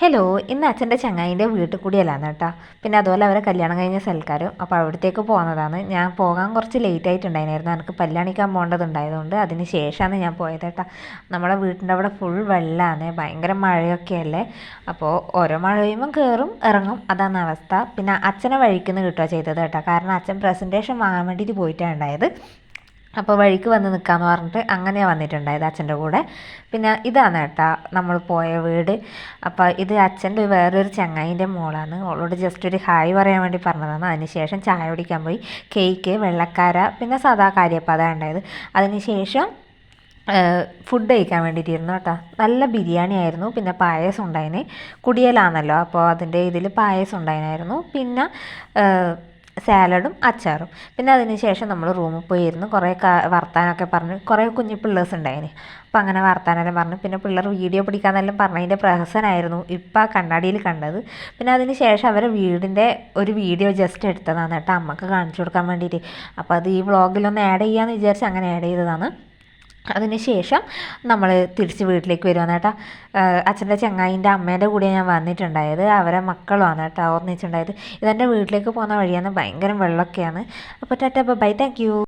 Hello ഇന്ന് അച്ഛന്റെ ചങ്ങായിന്റെ വീട്ടിൽ കൂടിയല്ലാന്ന് കേട്ടോ. പിന്നെ അതുപോലെ അവരെ കല്യാണം കഴിഞ്ഞ സൽക്കാരം. അപ്പോൾ അവിടത്തേക്ക് പോകുന്നതാണ് ഞാൻ പോകാൻ കുറച്ച് ലേറ്റ് ആയിട്ടുണ്ടായിരുന്നു എനിക്ക് പല്ലാണിക്കാൻ പോകേണ്ടതുണ്ടായതുകൊണ്ട് അതിന് ശേഷമാണ് ഞാൻ പോയത് കേട്ടോ. നമ്മുടെ വീട്ടിന്റെ അവിടെ ഫുൾ വെള്ളമാണ് ഭയങ്കര മഴയൊക്കെയല്ലേ? അപ്പോൾ ഓരോ മഴ പെയ്യുമ്പം കയറും ഇറങ്ങും. അതാണ് അവസ്ഥ. പിന്നെ അച്ഛനെ വഴിക്കുന്ന കിട്ടുക ചെയ്തത് കേട്ടോ. കാരണം അച്ഛൻ പ്രസന്റേഷൻ വാങ്ങാൻ വേണ്ടിയിട്ട് പോയിട്ടാണ് ഉണ്ടായത്. അപ്പോൾ വഴിക്ക് വന്ന് നിൽക്കാമെന്ന് പറഞ്ഞിട്ട് അങ്ങനെ വന്നിട്ടുണ്ടായത് അച്ഛന്റെ കൂടെ. പിന്നെ ഇതാണ് കേട്ടോ നമ്മൾ പോയ വീട്. അപ്പോൾ ഇത് അച്ഛന്റെ വേറൊരു ചങ്ങായിന്റെ മോളാണ്. ഓളോട് ജസ്റ്റ് ഒരു ഹായ് പറയാൻ വേണ്ടി പറഞ്ഞതാണ്. അതിനുശേഷം ചായ കുടിക്കാൻ പോയി. കേക്ക് വെള്ളക്കാര പിന്നെ സാധാ കാര്യപ്പാത ഉണ്ടായത്. അതിനുശേഷം ഫുഡ് കഴിക്കാൻ വേണ്ടിയിട്ടിരുന്നു കേട്ടോ. നല്ല ബിരിയാണി ആയിരുന്നു. പിന്നെ പായസം ഉണ്ടായിന്. കുടിയലാണല്ലോ. അപ്പോൾ അതിന്റെ ഇതിൽ പായസം ഉണ്ടായിരുന്നു പിന്നെ സാലഡും അച്ചാറും. പിന്നെ അതിന് ശേഷം നമ്മൾ റൂമിൽ പോയി ഇരുന്ന് കുറേ വർത്താനമൊക്കെ പറഞ്ഞ്. കുറേ കുഞ്ഞു പിള്ളേഴ്സ് ഉണ്ടായിന് അപ്പോൾ അങ്ങനെ വർത്താനെല്ലാം പറഞ്ഞു. പിന്നെ പിള്ളേർ വീഡിയോ പിടിക്കാന്നെല്ലാം പറഞ്ഞതിന്റെ പ്രഹസനമായിരുന്നു ഇപ്പം ആ കണ്ണാടിയിൽ കണ്ടത്. പിന്നെ അതിന് ശേഷം അവരെ വീടിന്റെ ഒരു വീഡിയോ ജസ്റ്റ് എടുത്തതാണ് കേട്ടോ. അമ്മയ്ക്ക് കാണിച്ചു കൊടുക്കാൻ വേണ്ടിയിട്ട്. അപ്പോൾ അത് ഈ വ്ളോഗിലൊന്ന് ആഡ് ചെയ്യാമെന്ന് വിചാരിച്ച് അങ്ങനെ ആഡ് ചെയ്തതാണ്. അതിനുശേഷം നമ്മൾ തിരിച്ച് വീട്ടിലേക്ക് വരുവാണ് കേട്ടോ. അച്ഛന്റെ ചങ്ങായിന്റെ അമ്മേന്റെ കൂടെ ഞാൻ വന്നിട്ടുണ്ടായത്. അവരെ മക്കളുമാണ് കേട്ടോ ഓർമ്മിച്ചിട്ടുണ്ടായത്. ഇതെന്റെ വീട്ടിലേക്ക് പോകുന്ന വഴിയാണ്. ഭയങ്കര വെള്ളമൊക്കെയാണ്. അപ്പോൾ ടാറ്റ ബൈ. Thank you.